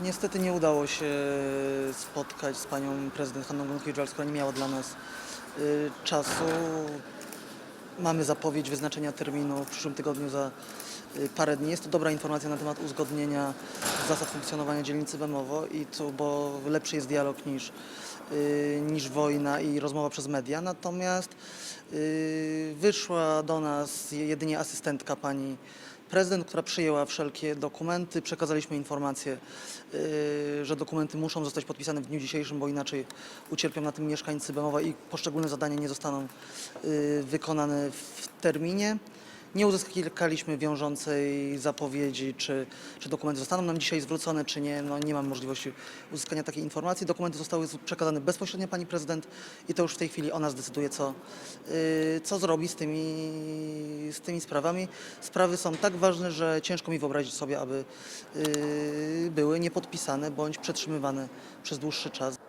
Niestety nie udało się spotkać z panią prezydent Hanną Gronkiewicz, która nie miała dla nas y, czasu. Mamy zapowiedź wyznaczenia terminu w przyszłym tygodniu za y, parę dni. Jest to dobra informacja na temat uzgodnienia zasad funkcjonowania dzielnicy Bemowo i tu, bo lepszy jest dialog niż, y, niż wojna i rozmowa przez media. Natomiast y, wyszła do nas jedynie asystentka pani prezydent, która przyjęła wszelkie dokumenty. Przekazaliśmy informację, y, że dokumenty muszą zostać podpisane w dniu dzisiejszym, bo inaczej ucierpią na tym mieszkańcy Bemowa i poszczególne zadania nie zostaną y, wykonane w terminie. Nie uzyskaliśmy wiążącej zapowiedzi, czy, czy dokumenty zostaną nam dzisiaj zwrócone, czy nie. No, nie mam możliwości uzyskania takiej informacji. Dokumenty zostały przekazane bezpośrednio pani prezydent i to już w tej chwili ona zdecyduje, co, y, co zrobi z tymi, z tymi sprawami. Sprawy są tak ważne, że ciężko mi wyobrazić sobie, aby y, były niepodpisane bądź przetrzymywane przez dłuższy czas.